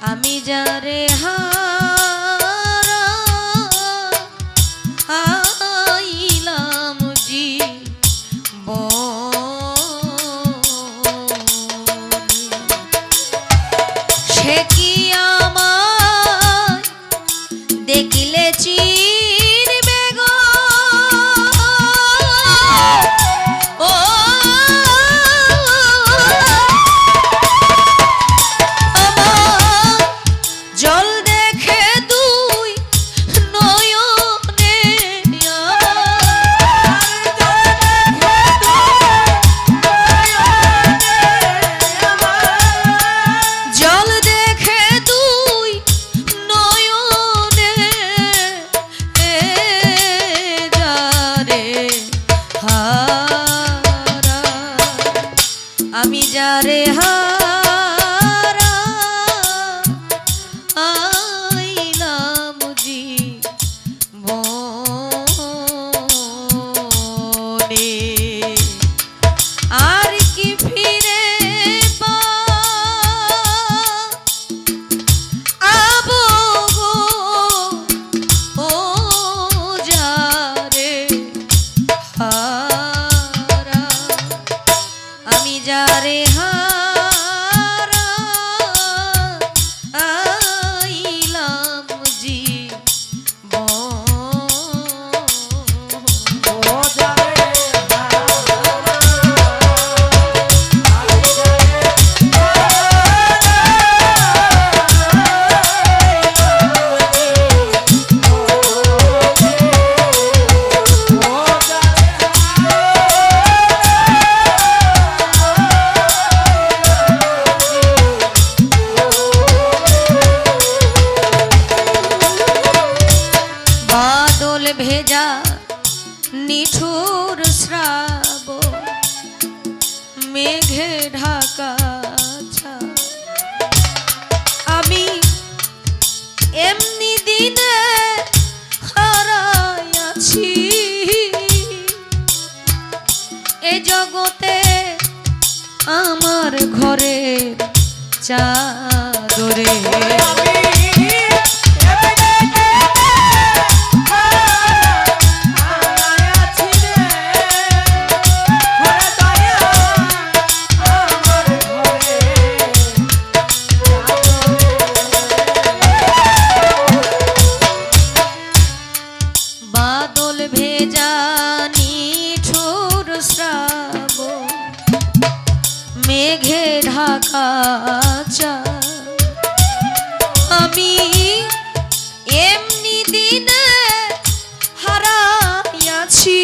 আমি যারে হারা আইলাম ব সে কি আমার দেখিলে ভেজা নিঠুর শ্রাব মেঘে ঢাকা। আমি এমনি দিনে হারাইয়াছি এ জগতে আমার ঘরে চাদরে বাদল ভেজা নিঠুর শ্রাব মেঘে ঢাকা চা আমি এমনি দিনে হারাইয়াছি।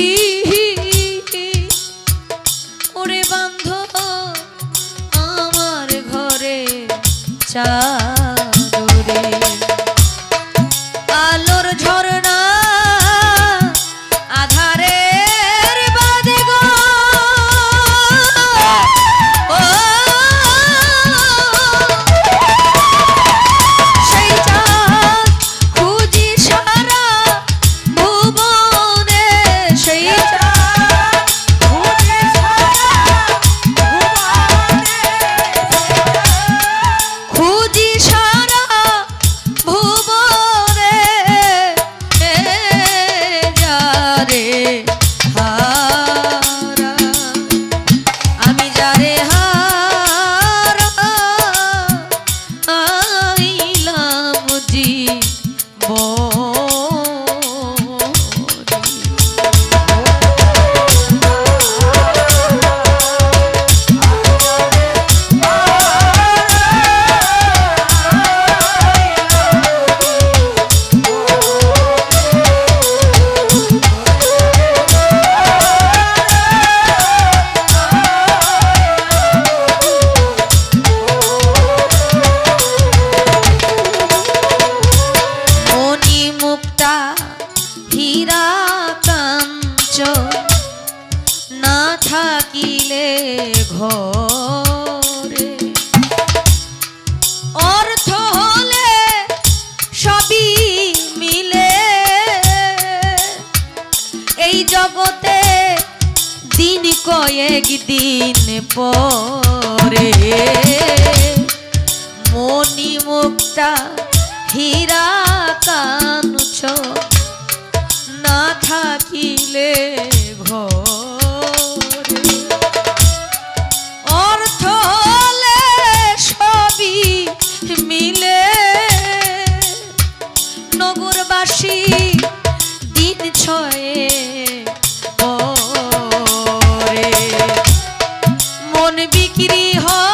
থাকিলে ঘরে। অর্থ হলে সবই মিলে। এই জগতে দিন কয়েক দিন পরে। মণি মুক্ত হীরা কাঞ্চ না থাকিলে ঘর। বিক্রি হয়।